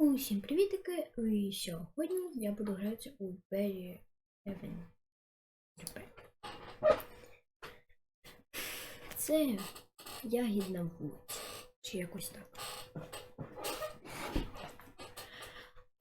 Усім привітики! І сьогодні я буду грати у Very Heaven Це ягідна вулиця. Чи якось так.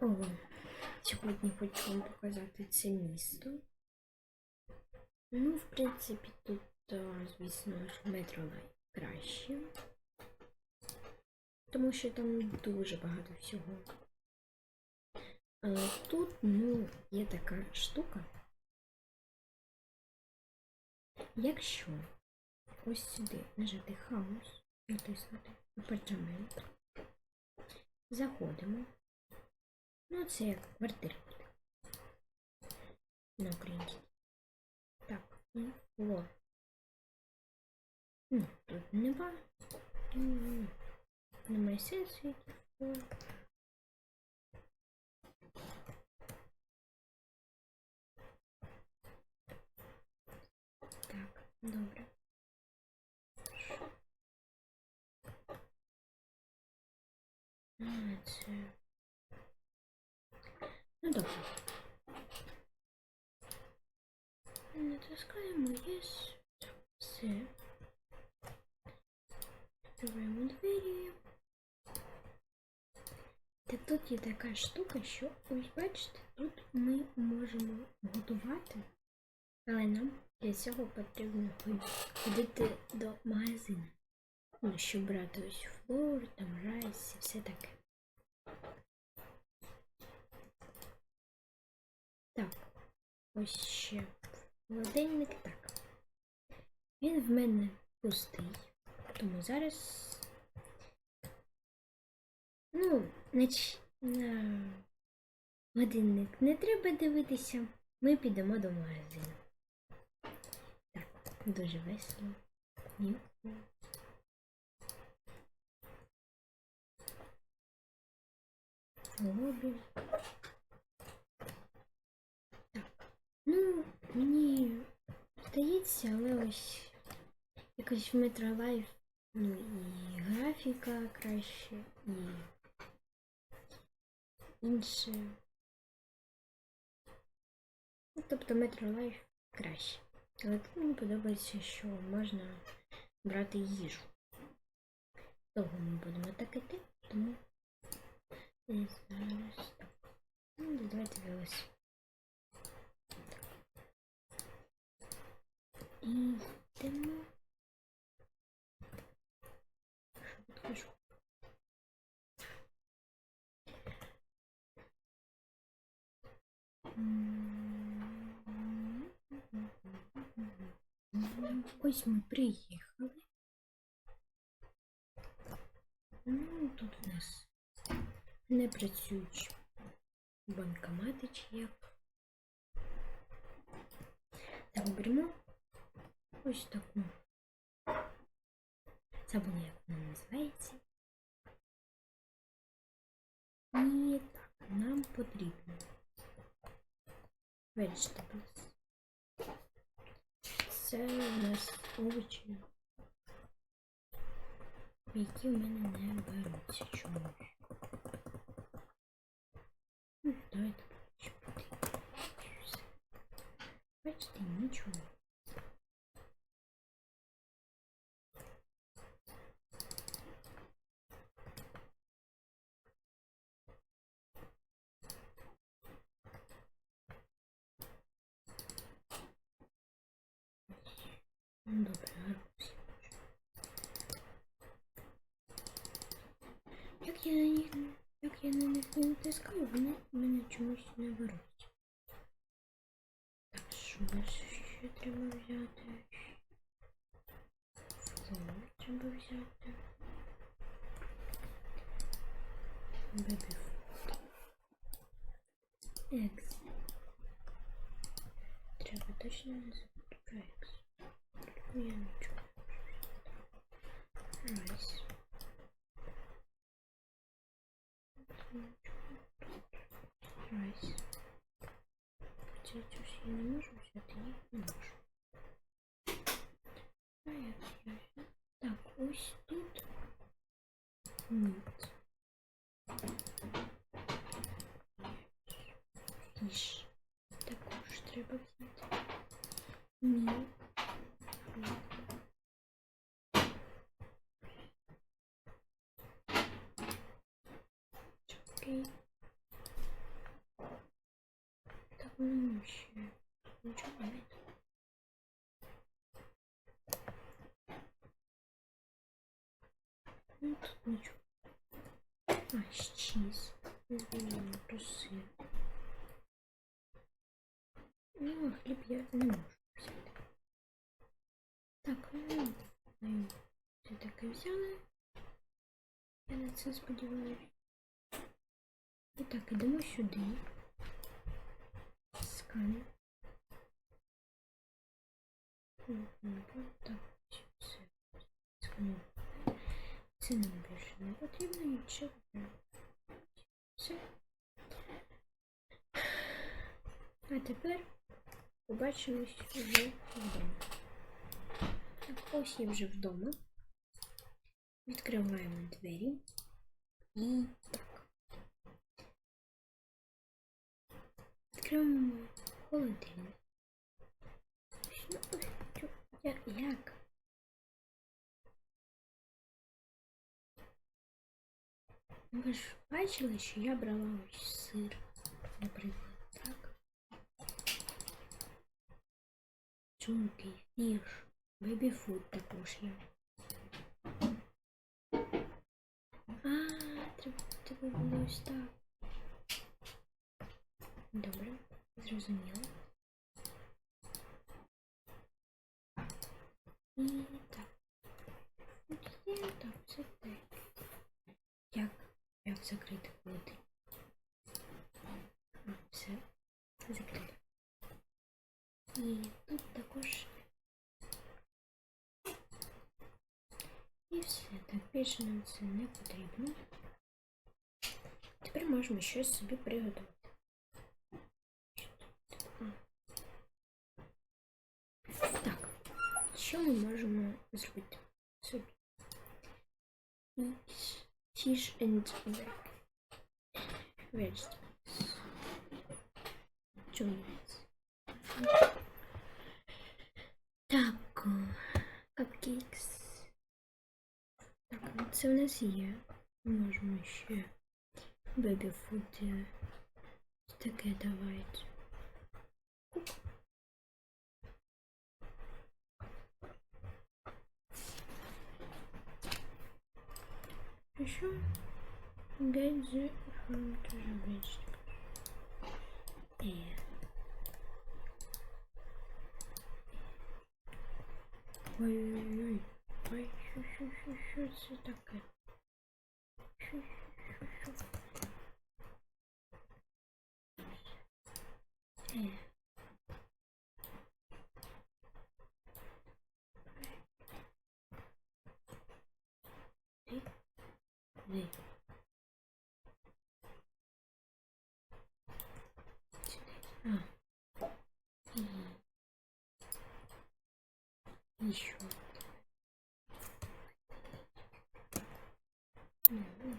О, сьогодні хочу вам показати це місто. Ну, в принципі, тут, звісно метро найкраще. Тому що там дуже багато всього. Але тут, ну, є така штука. Якщо ось сюди нажати хаос, натиснути апартамент, заходимо. Ну, це як квартира буде. На українській. Так, і флор. Ну, тут нема. Немає сенсу. Так, добре. Це... Ну добре. Натискаємо єс. Все. Відкриваємо двері. Та тут є така штука, що ось бачите, тут ми можемо готувати, але нам для цього потрібно ходити до магазину. Ну, щоб брати ось флор, там райс і все таке. Так, ось ще холодильник так. Він в мене пустий, тому зараз. Ну, нач... годинник не треба дивитися. Ми підемо до магазину. Так, дуже весело. Ні. Лобі. Так. Ну, мені здається, але ось якось в Life, ну і графіка краще, і інше. Ну, тобто Metro Life краще. Але тут мені подобається, що можна брати їжу. Довго ми будемо так іти, тому і зараз так. Ну, давайте велосипед. І йдемо. Ось ми приїхали. Ну, тут у нас не працюють банкомати чи як. Так, беремо ось таку. Забула, як вона називається. І так, нам потрібно vegetables. Це у нас овочі, які в мене не беруться чомусь. Ну, Давайте почепити. Бачите, нічого. Ну, Добре, гарбуз. Як я на них, як я на них не натискаю, вони мене чомусь не беруть. Так, що у нас ще треба взяти? Флор треба взяти. Бебі. Екс. Треба точно не забути про екс. Я нічого. Райс. Райс. я не можу взяти, ні, не можу. А я взяв? Так, ось тут нить. Ніж. Також треба взяти. Нет. 6. Ну, хлеб я не могу взяти. Так, ну, це так і взяли. Я на це сподіваюся. І так, ідемо сюди. Скан. Так, все. Скан. Це нам більше не ну, потрібно, нічого. Все. А тепер побачимось вже вдома. Так, ось я вже вдома. Відкриваємо двері. І так. Відкриваємо холодильник. Як? Ви ж бачили, що я брала ось сир, наприклад, так? Чунки, фіш, бебіфуд також є. А, треба, треба було ось так. Добре, зрозуміло. І закрити холодильник? А, все. Закрито. І тут також. І все. Так, більше нам це не потрібно. Тепер можемо щось собі приготувати. А. Так, що ми можемо зробити собі? Fish and veg. vegetables. Чунець. Так, капкейкс. Так, ну це у нас є. Можемо ще бебі фуд. Таке давайте. To the bridge. Yeah. Ой-ой-ой. Ой, що, що, що, що це таке? Що, що, що, що? Е. Ти? Еще. Ну.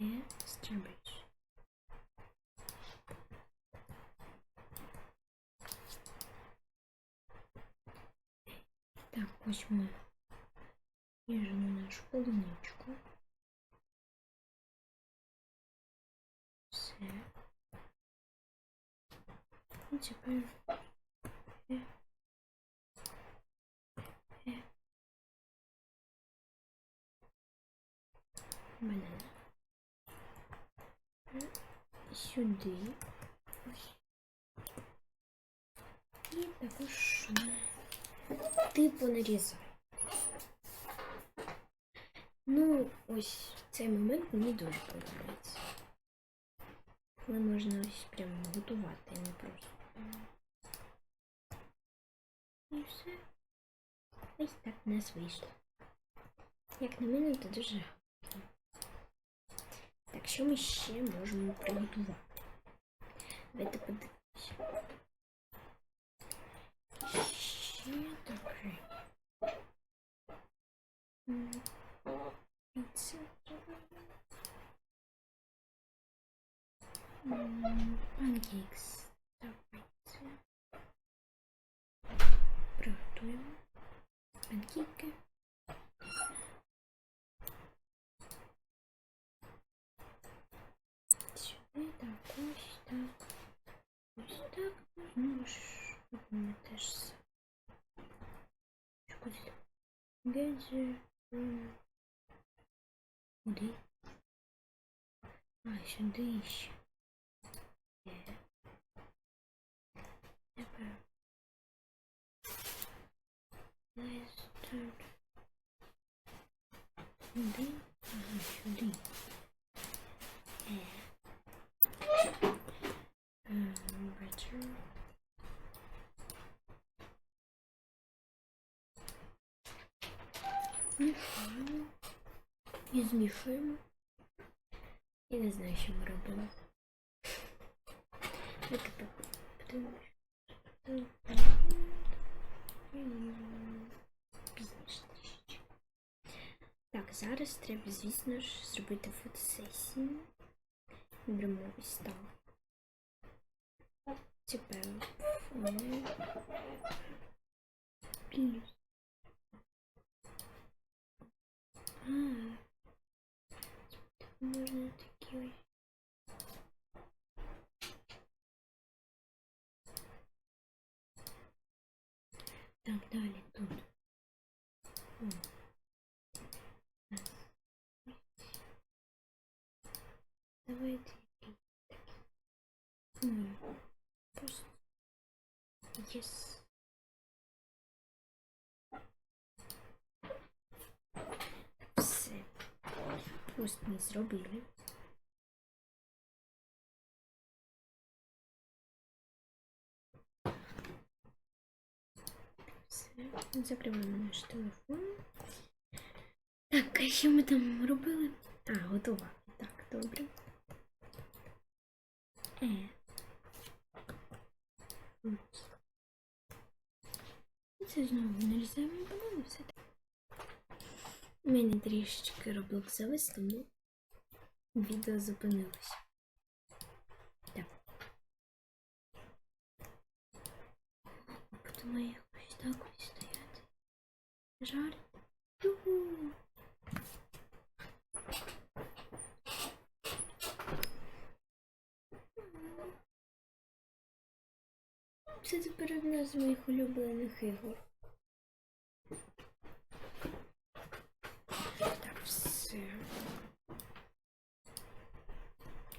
Е, strawberries. Ми ріжемо нашу полуничку. Все. І тепер е, е. Е. Ось. І також ми типу нарізаємо. Ну, ось цей момент мені дуже подобається. Коли можна ось прямо готувати, не просто. І все. Ось так в нас вийшло. Як на мене, то дуже. Так, що ми ще можемо приготувати? Давайте подивимося. М, Pancakes. Давайте. Приготуємо. Панкейки. Сюди, так, ось так. Ось так. Ну ж, робимо те ж саме. Куди? Гедже. м, Куди? А, сюди. Е. Ага, сюди. Е. Ем, Better. Мішаємо. І змішуємо. Я не знаю, що ми робимо. Давайте по- подивимось. М, Пізніше трішечки. Так, зараз треба, звісно ж, зробити фотосесію. Беремо ось так. Тепер. Плюс. Можна такі ось. Так, далі тут. О. Раз. Давайте. М, Просто. Yes. Все. Ось ми зробили. Закриваємо наш телефон. Так, а що ми там робили? А, готова. Так, добре. Е. Ось. Це знову нарізаємо банану, все. У мене трішечки роблок завис, тому відео зупинилось. Так. Буду має ось так ось стояти. Жарт. Юху. Це тепер одна з моїх улюблених ігор. Так, все.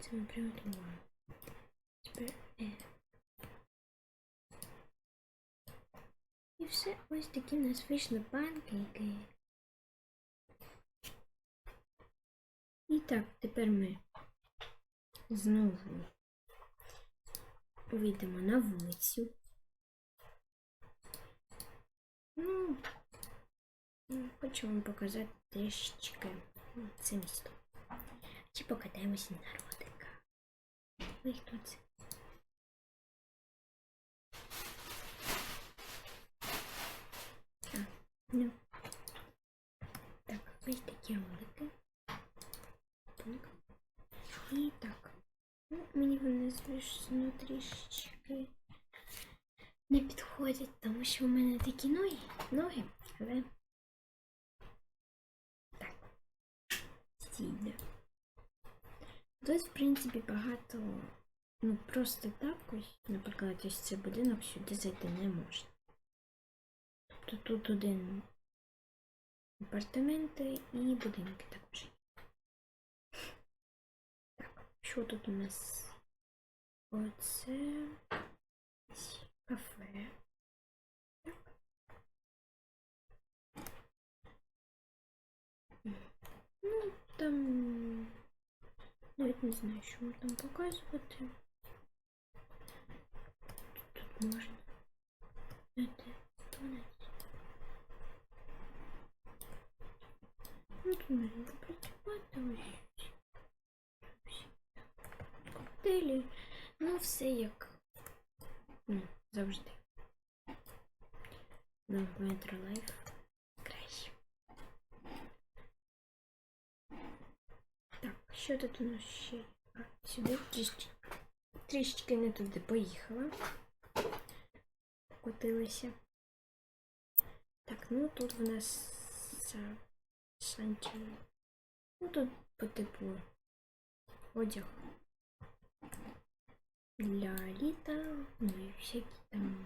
Це ми приготували. Тепер е. І все, ось такі у нас вийшли панкейки. І так, тепер ми знову вийдемо на вулицю. Ну, ну, хочу вам показати трішечки ну, це місто. Чи покатаємося на родика. Ой, хто це? А, ну. Так, ось такі ролики. Так. І так. Ну, мені вони, звісно, трішечки Не підходять, тому що у мене такі ноги, ноги, але так, стійно. Тут, в принципі, багато, ну просто так ось, наприклад, ось цей будинок сюди зайти не можна. Тобто тут один апартаменти і будинки також. Так, що тут у нас? Оце не знаю, що можна показувати. Тут можна. Знаєте, туалет. Ну, тут можна попрацювати ось. Ну, все як ну, завжди. Ну, метро лайф Що тут у нас ще? А, сюди трішки, трішечки не туди поїхала. Покотилася. Так, ну тут в нас са- санті. Ну тут по типу одяг для літа, ну і всякі там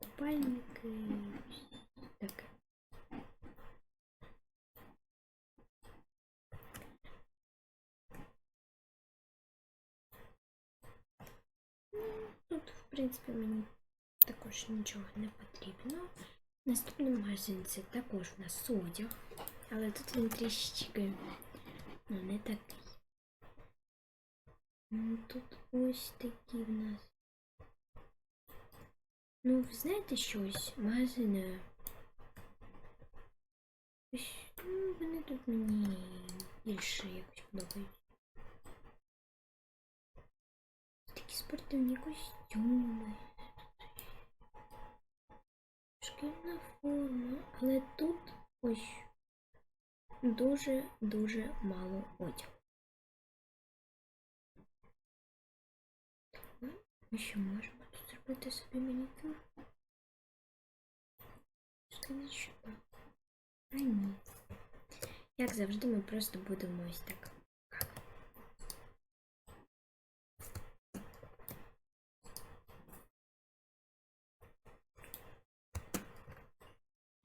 купальники, таке. В принципі, мені також нічого не потрібно. Наступний магазин це також в нас одяг, але тут він трішечки ну, не такий. Тут ось такі в нас. Ну, ви знаєте щось? Магазини. Ось, ну, вони тут мені більше якось подобаються. Такі спортивні костюми. Шкільна форма, але тут ось дуже-дуже мало одягу. Ми ще можемо тут зробити собі манікюр. Що так. А ні. Як завжди, ми просто будемо ось так.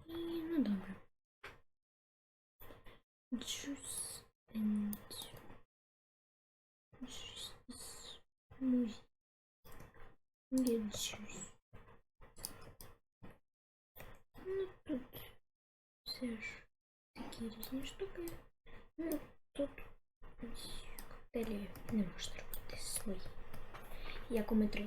І, ну добре. Juice and juice. Get juice. Ну тут все ж такі різні штуки. Ну тут ось коктейлі не можна робити свої. Як у метро.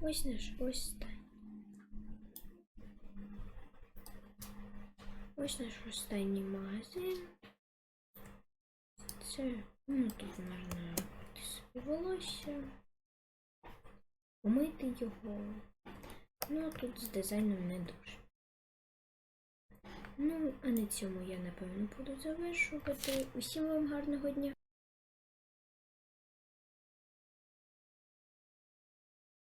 Ось наш останній. Ось наш останній магазин. Це, ну тут можна собі волосся, помити його. Ну, а тут з дизайном не дуже. Ну, а на цьому я напевно буду завершувати. Усім вам гарного дня!